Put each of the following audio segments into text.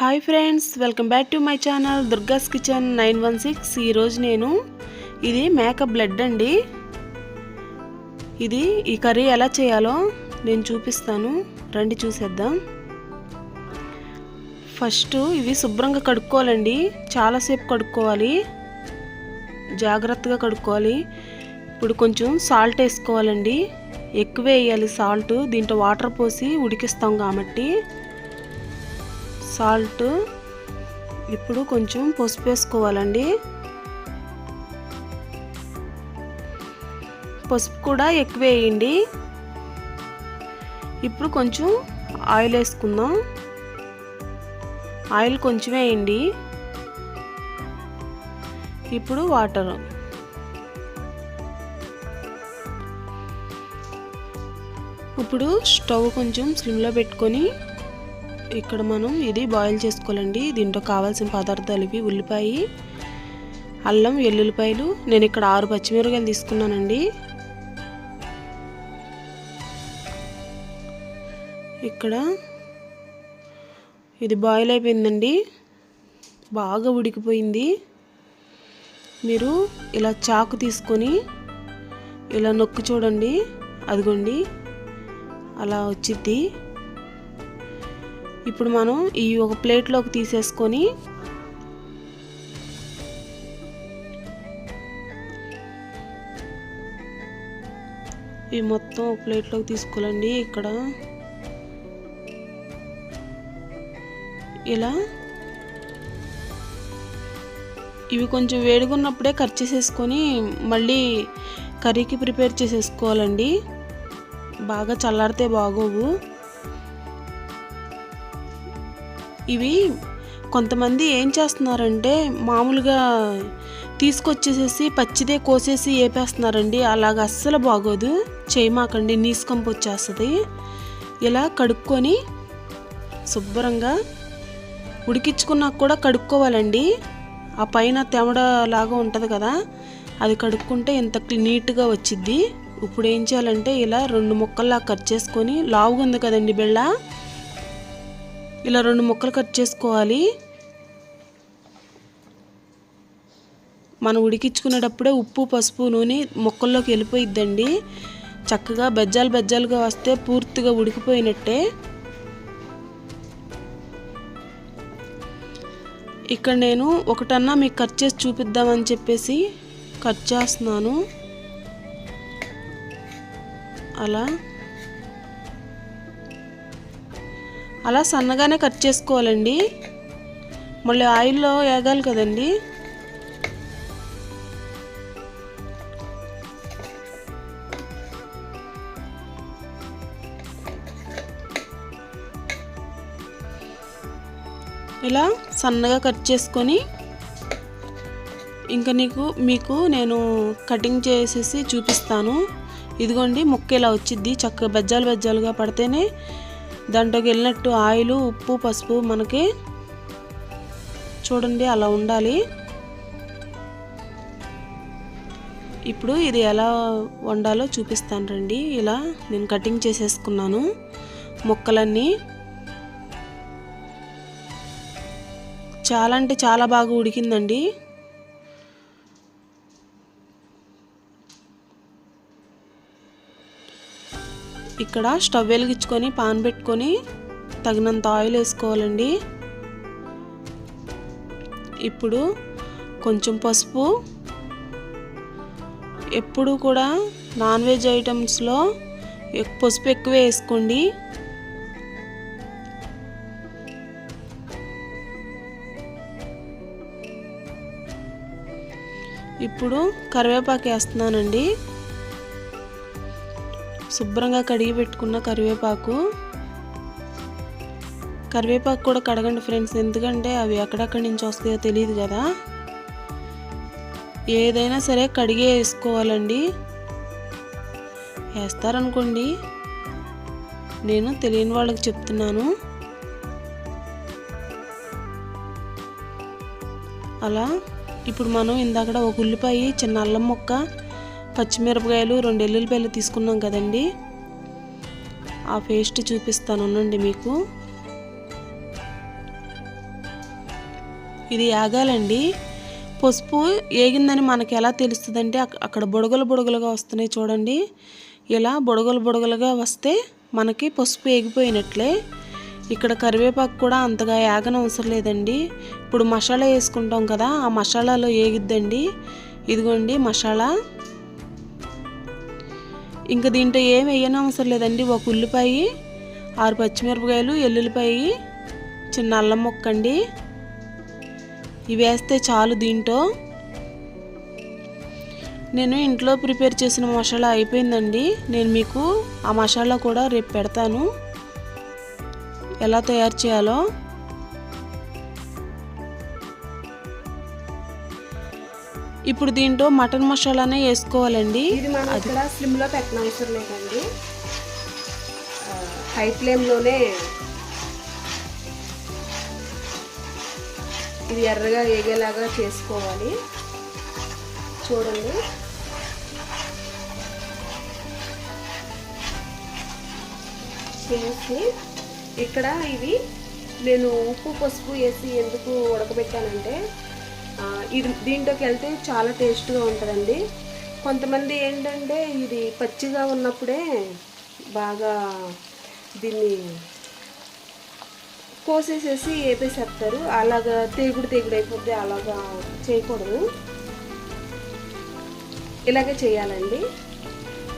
Hi friends welcome back to my channel Durga's kitchen nine one six. ఈరోజు నేను ఇది makeup blood అండి. ఇది ఈ కర్రీ ఎలా చేయాలో నేను చూపిస్తాను. రండి చూసేద్దాం. ఫస్ట్ ఇవి శుభ్రంగా కడుక్కోవాలండి. చాలాసేపు కడుక్కోవాలి. జాగ్రత్తగా కడుక్కోవాలి. ఇప్పుడు కొంచెం సాల్ట్ వేసుకోవాలండి. ఎక్కువ వేయాలి సాల్ట్. దీంట్లో వాటర్ పోసి ఉడికిస్తాం కాబట్టి. సాల్ట్ ఇప్పుడు కొంచెం పసుపు వేసుకోవాలండి. పసుపు కూడా ఎక్కువ వేయండి. ఇప్పుడు కొంచెం ఆయిల్ వేసుకుందాం. ఆయిల్ కొంచెం వేయండి. ఇప్పుడు వాటర్. ఇప్పుడు స్టవ్ కొంచెం స్లిమ్లో పెట్టుకొని ఇక్కడ మనం ఇది బాయిల్ చేసుకోవాలండి. దీంట్లో కావాల్సిన పదార్థాలు ఇవి ఉల్లిపాయ అల్లం వెల్లుల్లిపాయలు నేను ఇక్కడ ఆరు పచ్చిమిరకాయలు తీసుకున్నానండి. ఇక్కడ ఇది బాయిల్ అయిపోయిందండి. బాగా ఉడికిపోయింది. మీరు ఇలా చాకు తీసుకొని ఇలా నొక్కి చూడండి. అదిగోండి. అలా వచ్చిద్ది. ఇప్పుడు మనం ఈ ఒక ప్లేట్లోకి తీసేసుకొని ఇవి మొత్తం ఒక ప్లేట్లోకి తీసుకోవాలండి. ఇక్కడ ఇలా ఇవి కొంచెం వేడిగా ఉన్నప్పుడే కట్ చేసేసుకొని మళ్ళీ కర్రీకి ప్రిపేర్ చేసేసుకోవాలండి. బాగా చల్లారితే బాగోవు. ఇవి కొంతమంది ఏం చేస్తున్నారంటే మామూలుగా తీసుకొచ్చేసేసి పచ్చిదే కోసేసి వేపేస్తున్నారండి అలాగ అస్సలు బాగోదు. చేయమాకండి. నీసుకంపు వచ్చేస్తుంది. ఇలా కడుక్కొని శుభ్రంగా ఉడికించుకున్నాక కూడా కడుక్కోవాలండి. ఆ పైన తెమడ లాగా ఉంటుంది కదా అది కడుక్కుంటే ఇంత నీట్గా వచ్చిద్ది. ఇప్పుడు ఏం చేయాలంటే ఇలా రెండు ముక్కల్లా కట్ చేసుకొని లావుగా ఉంది కదండి బెళ్ళ ఇలా రెండు ముక్కలు కట్ చేసుకోవాలి. మనం ఉడికించుకునేటప్పుడే ఉప్పు పసుపు నూనె ముక్కల్లోకి వెళ్ళిపోయిద్దండి. చక్కగా బెజ్జాలు బెజ్జాలుగా వస్తే పూర్తిగా ఉడికిపోయినట్టే. ఇక్కడ నేను ఒకటన్నా మీకు కట్ చేసి చూపిద్దామని చెప్పేసి కట్ చేస్తున్నాను. అలా. అలా సన్నగానే కట్ చేసుకోవాలండి. మళ్ళీ ఆయిల్లో వేగాలి కదండి. ఇలా సన్నగా కట్ చేసుకొని ఇంకా నీకు మీకు నేను కటింగ్ చేసేసి చూపిస్తాను. ఇదిగోండి ముక్క ఇలా వచ్చిద్ది. చక్కగా బజ్జాలు బజ్జాలుగా పడితేనే దాంట్లోకి వెళ్ళినట్టు ఆయిల్ ఉప్పు పసుపు మనకి చూడండి అలా ఉండాలి. ఇప్పుడు ఇది ఎలా వండాలో చూపిస్తాను రండి. ఇలా నేను కటింగ్ చేసేసుకున్నాను. ముక్కలన్నీ చాలా అంటే చాలా బాగా ఉడికిందండి. ఇక్కడ స్టవ్ వెలిగించుకొని పాన్ పెట్టుకొని తగినంత ఆయిల్ వేసుకోవాలండి. ఇప్పుడు కొంచెం పసుపు. ఎప్పుడు కూడా నాన్ వెజ్ ఐటమ్స్లో పసుపు ఎక్కువ వేసుకోండి. ఇప్పుడు కరివేపాకు వేస్తున్నానండి. శుభ్రంగా కడిగి పెట్టుకున్న కరివేపాకు. కరివేపాకు కూడా కడగండి ఫ్రెండ్స్ ఎందుకంటే అవి ఎక్కడెక్కడి నుంచి వస్తాయో తెలియదు కదా. ఏదైనా సరే కడిగే వేసుకోవాలండి. వేస్తారనుకోండి. నేను తెలియని వాళ్ళకి చెప్తున్నాను. అలా ఇప్పుడు మనం ఇందాక ఒక ఉల్లిపాయ చిన్న అల్లం ముక్క పచ్చిమిరపకాయలు రెండు ఎల్లుల్లిపాయలు తీసుకున్నాం కదండి. ఆ పేస్ట్ చూపిస్తాను ఉండండి మీకు. ఇది ఆగాలండి పసుపు ఏగిందని మనకి ఎలా తెలుస్తుందంటే అక్కడ బుడగలు బుడగలుగా వస్తున్నాయి చూడండి. ఇలా బుడగలు బుడగలుగా వస్తే మనకి పసుపు ఏగిపోయినట్లే. ఇక్కడ కరివేపాకు కూడా అంతగా ఏగనవసరం లేదండి. ఇప్పుడు మసాలా వేసుకుంటాం కదా ఆ మసాలాలో ఏగిద్దండి. ఇదిగోండి మసాలా. ఇంకా దీంట్లో ఏం వేయనవసరం లేదండి. ఒక ఉల్లిపాయ ఆరు పచ్చిమిరపకాయలు ఎల్లుల్లిపాయ చిన్న అల్లం ముక్క అండి. ఇవి వేస్తే చాలు దీంట్లో. నేను ఇంట్లో ప్రిపేర్ చేసిన మసాలా అయిపోయిందండి. నేను మీకు ఆ మసాలా కూడా రేపు పెడతాను. ఎలా తయారు చేయాలో ఇప్పుడు దీంట్లో మటన్ మసాలానే వేసుకోవాలండి. ఇది మనం ఇక్కడ స్లిమ్లో పెట్టిన అవసరం లేదండి. హై ఫ్లేమ్లోనే ఇది ఎర్రగా ఏగేలాగా చేసుకోవాలి. చూడండి. చేసి ఇక్కడ ఇవి నేను ఉప్పు పసుపు వేసి ఎందుకు ఉడకబెట్టానంటే ఇది దీంట్లోకి వెళ్తే చాలా టేస్ట్గా ఉంటుందండి. కొంతమంది ఏంటంటే ఇది పచ్చిగా ఉన్నప్పుడే బాగా దీన్ని కోసేసేసి వేపేసేస్తారు అలాగా తేగుడు తేగుడు అయిపోతే అలాగా చేయకూడదు. ఇలాగే చేయాలండి.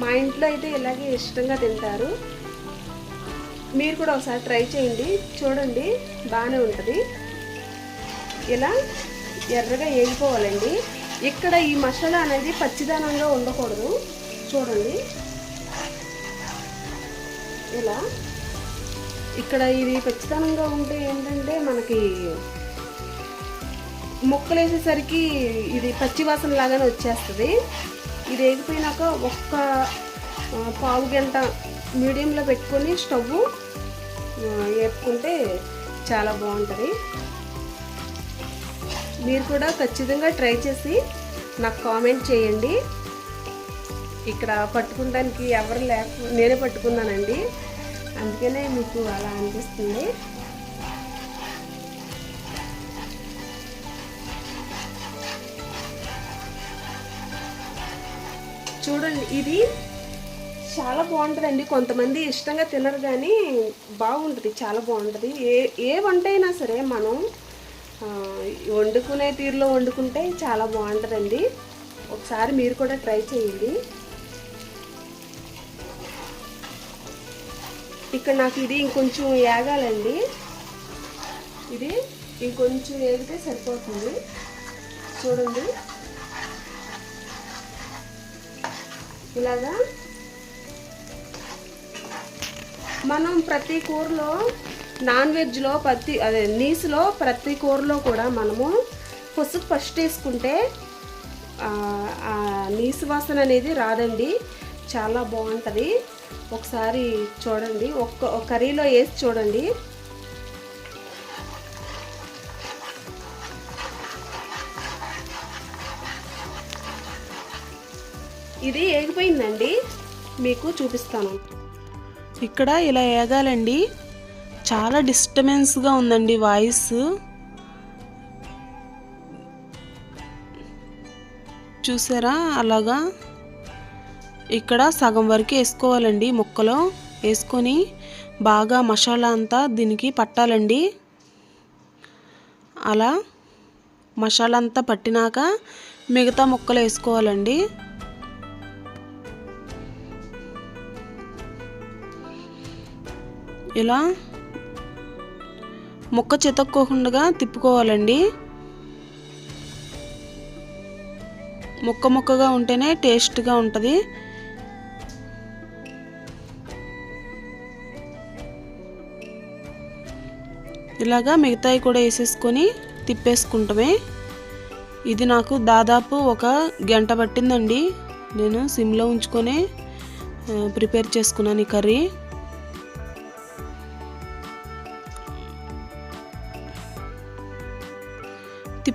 మా ఇంట్లో అయితే ఇలాగే ఇష్టంగా తింటారు. మీరు కూడా ఒకసారి ట్రై చేయండి. చూడండి బాగానే ఉంటుంది. ఇలా ఎర్రగా వేగిపోవాలండి ఇక్కడ ఈ మసాలా అనేది పచ్చిదనంగా ఉండకూడదు. చూడండి. ఇలా. ఇక్కడ ఇది పచ్చిదనంగా ఉంటే ఏంటంటే మనకి ముక్కలు వేసేసరికి ఇది పచ్చివాసన లాగానే వచ్చేస్తుంది. ఇది వేగిపోయినాక ఒక్క పావు గంట మీడియంలో పెట్టుకొని స్టవ్ వేపుకుంటే చాలా బాగుంటుంది. మీరు కూడా ఖచ్చితంగా ట్రై చేసి నాకు కామెంట్ చేయండి. ఇక్కడ పట్టుకోవడానికి ఎవరు లేక నేనే పట్టుకున్నానండి. అందుకనే మీకు అలా అనిపిస్తుంది. చూడండి ఇది చాలా బాగుంటుందండి. కొంతమంది ఇష్టంగా తినరు కానీ బాగుంటుంది చాలా బాగుంటుంది. ఏ ఏ వంట అయినా సరే మనం వండుకునే తీరులో వండుకుంటే చాలా బాగుంటుందండి. ఒకసారి మీరు కూడా ట్రై చేయండి. ఇక్కడ నాకు ఇది ఇంకొంచెం ఏగాలండి ఇది ఇంకొంచెం ఏగితే సరిపోతుంది. చూడండి. ఇలాగా మనం ప్రతి కూరలో నాన్ వెజ్లో ప్రతి అదే నీసులో ప్రతి కూరలో కూడా మనము పసుపు ఫస్ట్ వేసుకుంటే నీసు వాసన అనేది రాదండి. చాలా బాగుంటుంది. ఒకసారి చూడండి. ఒక్క ఒక కర్రీలో వేసి చూడండి. ఇది ఏగిపోయిందండి. మీకు చూపిస్తాను. ఇక్కడ ఇలా ఏగాలండి. చాలా డిస్టర్బెన్స్గా ఉందండి వాయిస్ చూసారా? అలాగా? ఇక్కడ సగం వరకు వేసుకోవాలండి ముక్కలో. వేసుకొని బాగా మసాలా అంతా దీనికి పట్టాలండి. అలా మసాలా అంతా పట్టినాక మిగతా ముక్కలు వేసుకోవాలండి. ఇలా ముక్క చితక్కోకుండా తిప్పుకోవాలండి. ముక్క ముక్కగా ఉంటేనే టేస్ట్గా ఉంటుంది. ఇలాగా మిగతాయి కూడా వేసేసుకొని తిప్పేసుకుంటామే. ఇది నాకు దాదాపు ఒక గంట పట్టిందండి. నేను సిమ్లో ఉంచుకొని ప్రిపేర్ చేసుకున్నాను ఈ కర్రీ.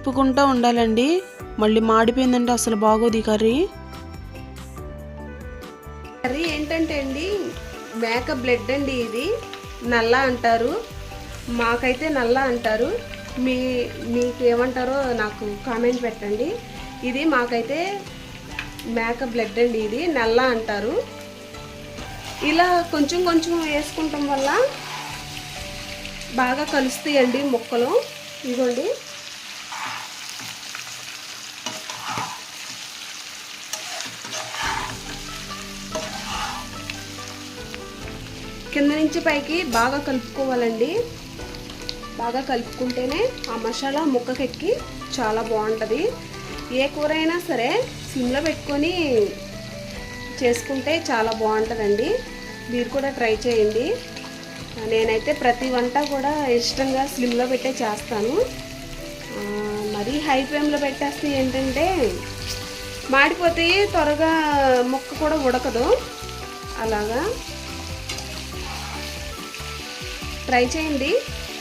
తిప్పుకుంటూ ఉండాలండి. మళ్ళీ మాడిపోయిందంటే అసలు బాగోదు ఈ కర్రీ. కర్రీ ఏంటంటే అండి మేక బ్లడ్ అండి ఇది. నల్ల అంటారు. మాకైతే నల్ల అంటారు. మీ మీకు ఏమంటారో నాకు కామెంట్ పెట్టండి. ఇది మాకైతే మేక బ్లడ్ అండి ఇది నల్ల అంటారు. ఇలా కొంచెం కొంచెం వేసుకుంటాం వల్ల బాగా కలుస్తాయండి ముక్కలు. ఇదిగోండి. కింద నుంచి పైకి బాగా కలుపుకోవాలండి. బాగా కలుపుకుంటేనే ఆ మసాలా ముక్కకెక్కి చాలా బాగుంటుంది. ఏ కూర అయినా సరే సిమ్లో పెట్టుకొని చేసుకుంటే చాలా బాగుంటుందండి. మీరు కూడా ట్రై చేయండి. నేనైతే ప్రతి వంట కూడా ఇష్టంగా స్లిమ్లో పెట్టే చేస్తాను. మరీ హై ఫ్లేమ్లో పెట్టేస్తే ఏంటంటే మాడిపోతే త్వరగా ముక్క కూడా ఉడకదు. అలాగా? ట్రై చేయండి.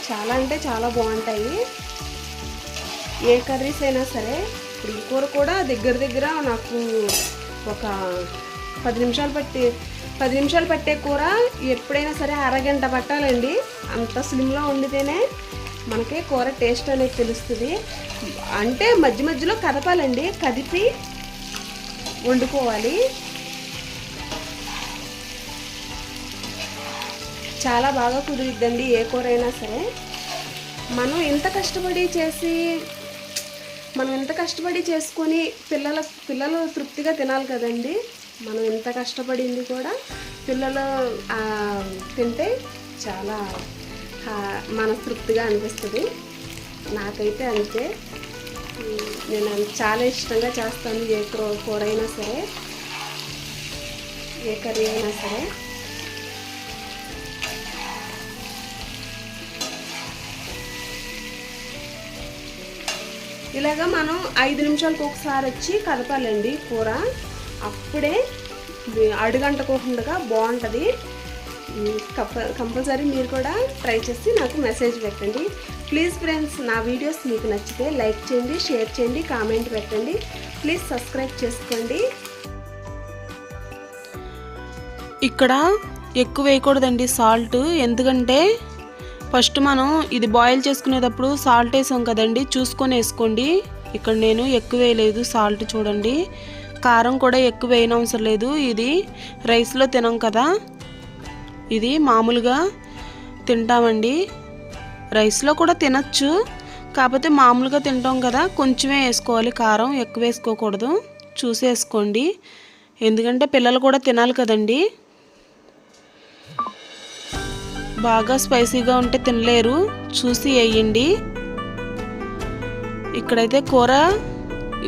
చాలా అంటే చాలా బాగుంటాయి. ఏ కర్రీస్ అయినా సరే ఇప్పుడు ఈ కూర కూడా దగ్గర దగ్గర నాకు ఒక పది నిమిషాలు పట్టి పది నిమిషాలు పట్టే కూర ఎప్పుడైనా సరే అరగంట పట్టాలండి. అంత స్లిమ్లో వండితేనే మనకి కూర టేస్ట్ అనేది తెలుస్తుంది. అంటే మధ్య మధ్యలో కదపాలండి. కదిపి వండుకోవాలి. చాలా బాగా కుదిరిద్దండి ఏ కూర అయినా సరే. మనం ఎంత కష్టపడి చేసి మనం ఎంత కష్టపడి చేసుకొని పిల్లల పిల్లలు తృప్తిగా తినాలి కదండి. మనం ఎంత కష్టపడింది కూడా పిల్లలు తింటే చాలా మనస్తృప్తిగా అనిపిస్తుంది. నాకైతే అంతే. నేను చాలా ఇష్టంగా చేస్తాను ఏ కూర అయినా సరే ఏ కర్రీ అయినా సరే. ఇలాగా మనం ఐదు నిమిషాలకు ఒకసారి వచ్చి కదపాలండి కూర. అప్పుడే అడుగంటకోకుండా బాగుంటుంది. కంపల్సరీ మీరు కూడా ట్రై చేసి నాకు మెసేజ్ పెట్టండి. ప్లీజ్ ఫ్రెండ్స్ నా వీడియోస్ మీకు నచ్చితే లైక్ చేయండి షేర్ చేయండి కామెంట్ పెట్టండి. ప్లీజ్ సబ్స్క్రైబ్ చేసుకోండి. ఇక్కడ ఎక్కువ వేయకూడదండి సాల్ట్. ఎందుకంటే ఫస్ట్ మనం ఇది బాయిల్ చేసుకునేటప్పుడు సాల్ట్ వేసాం కదండి చూసుకొని వేసుకోండి. ఇక్కడ నేను ఎక్కువ వేయలేదు సాల్ట్ చూడండి. కారం కూడా ఎక్కువ వేయనవసరం లేదు. ఇది రైస్లో తినం కదా. ఇది మామూలుగా తింటామండి. రైస్లో కూడా తినచ్చు. కాకపోతే మామూలుగా తింటాం కదా కొంచెమే వేసుకోవాలి. కారం ఎక్కువ వేసుకోకూడదు. చూసేసుకోండి. ఎందుకంటే పిల్లలు కూడా తినాలి కదండీ. బాగా స్పైసీగా ఉంటే తినలేరు. చూసి వేయండి. ఇక్కడైతే కూర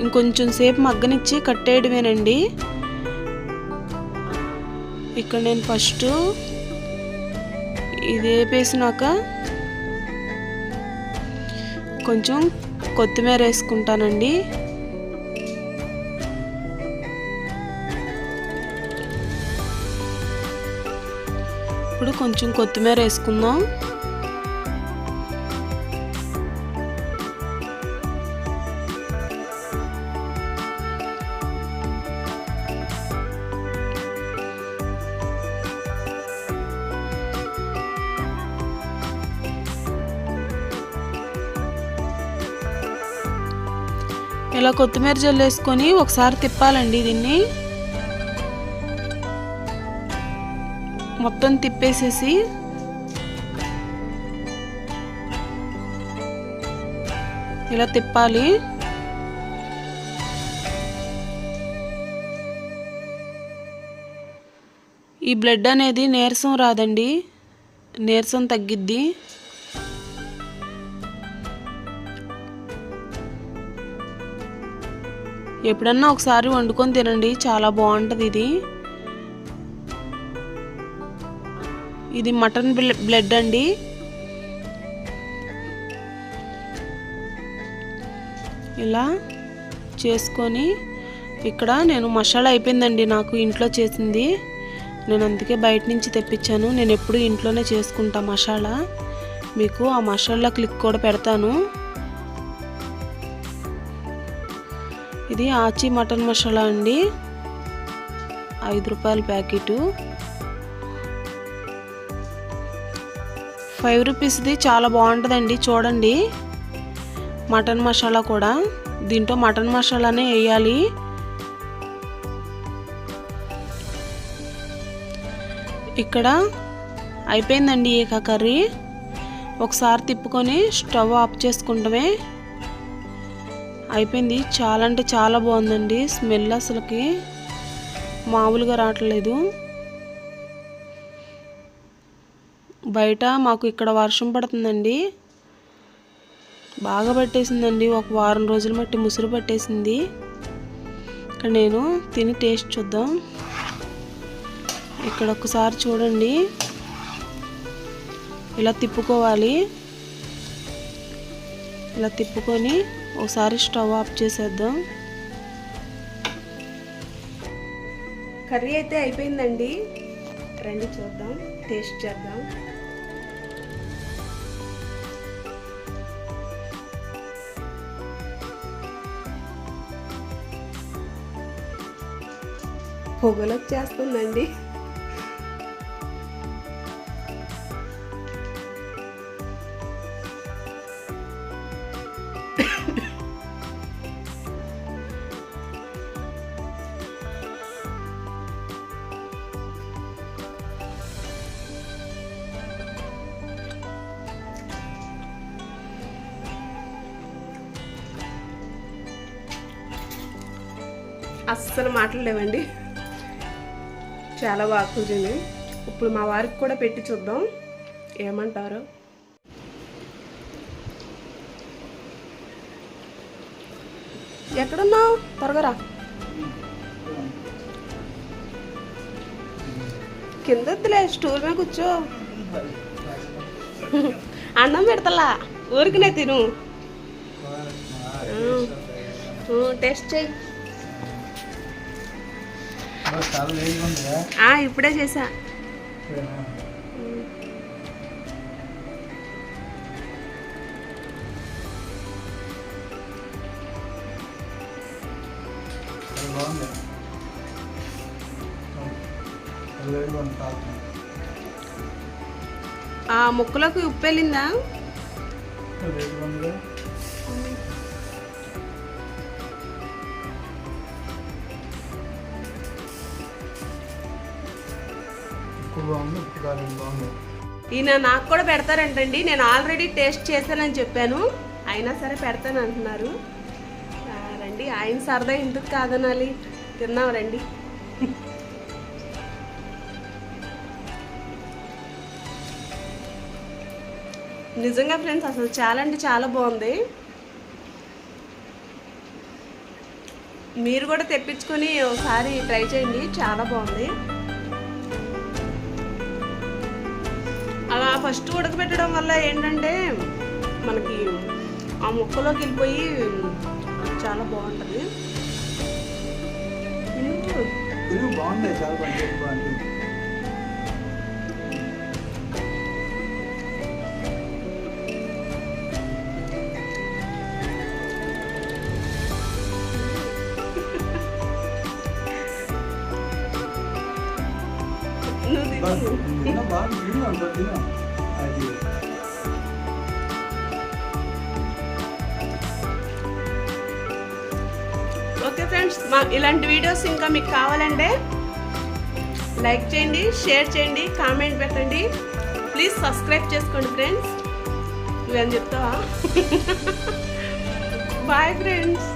ఇంకొంచెం సేపు మగ్గనిచ్చి కట్టేయడమేనండి. ఇక్కడ నేను ఫస్ట్ ఇది వేపేసినాక కొంచెం కొత్తిమీర వేసుకుంటానండి. ఇప్పుడు కొంచెం కొత్తిమీర వేసుకుందాం. ఇలా కొత్తిమీర జల్లేసుకొని ఒకసారి తిప్పాలండి దీన్ని. మొత్తం తిప్పేసేసి ఇలా తిప్పాలి. ఈ బ్లడ్ అనేది నీరసం రాదండి. నీరసం తగ్గిద్ది. ఎప్పుడన్నా ఒకసారి వండుకొని తినండి. చాలా బాగుంటుంది ఇది. ఇది మటన్ బ్లడ్ అండి. ఇలా చేసుకొని ఇక్కడ నేను మసాలా అయిపోయిందండి నాకు ఇంట్లో చేసింది. నేను అందుకే బయట నుంచి తెప్పించాను. నేను ఎప్పుడు ఇంట్లోనే చేసుకుంటా మసాలా. మీకు ఆ మసాలా క్లిక్ కూడా పెడతాను. ఇది ఆచి మటన్ మసాలా అండి. ఐదు రూపాయల ప్యాకెటు. ఫైవ్ రూపీస్ది చాలా బాగుంటుందండి. చూడండి. మటన్ మసాలా కూడా. దీంట్లో మటన్ మసాలానే వేయాలి. ఇక్కడ అయిపోయిందండి ఏక కర్రీ. ఒకసారి తిప్పుకొని స్టవ్ ఆఫ్ చేసుకుంటమే. అయిపోయింది. చాలా అంటే చాలా బాగుందండి. స్మెల్ అసలుకి మామూలుగా రావట్లేదు. బయట మాకు ఇక్కడ వర్షం పడుతుందండి. బాగా పట్టేసిందండి. ఒక వారం రోజులు మట్టి ముసురు పట్టేసింది. ఇక్కడ నేను తిని టేస్ట్ చూద్దాం. ఇక్కడ ఒకసారి చూడండి. ఇలా తిప్పుకోవాలి. ఇలా తిప్పుకొని ఒకసారి స్టవ్ ఆఫ్ చేసేద్దాం. కర్రీ అయితే అయిపోయిందండి. రండి చూద్దాం. టేస్ట్ చేద్దాం. పొగలు వచ్చేస్తుందండి. అస్సలు మాట్లాడలేవండి చాలా బాగా కుదిరింది. ఇప్పుడు మా వారికి కూడా పెట్టి చూద్దాం. ఏమంటారు? ఎక్కడున్నావు? త్వరగా రా. కింద వద్దులే స్టూల్ మీద కూర్చో. అన్నం పెడతలా? ఊరికినే తిను. టేస్ట్ చేయి. ఇప్పుడే చేసా. ముక్కులకు ఉప్పు వెళ్ళిందా? బాగుంది ఉప్పు కారం బాగుంది. ఈయన నాకు కూడా పెడతారంటండి నేను ఆల్రెడీ టేస్ట్ చేశానని చెప్పాను. అయినా సరే పెడతాను అంటున్నారు. రండి ఆయన సరదా ఎందుకు కాదనాలి? తిన్నాం రండి. నిజంగా ఫ్రెండ్స్ అసలు చాలా అంటే చాలా బాగుంది. మీరు కూడా తెప్పించుకొని ఒకసారి ట్రై చేయండి చాలా బాగుంది. అలా ఫస్ట్ ఉడకబెట్టడం వల్ల ఏంటంటే మనకి ఆ ముక్కలోకి వెళ్ళిపోయి చాలా బాగుంటుంది. ఇది బాగుంది చాలా ఓకే ఫ్రెండ్స్ మా ఇలాంటి వీడియోస్ ఇంకా మీకు కావాలంటే లైక్ చేయండి షేర్ చేయండి కామెంట్ పెట్టండి. ప్లీజ్ సబ్స్క్రైబ్ చేసుకోండి ఫ్రెండ్స్ ఇవన్నీ చెప్తావా? Bye friends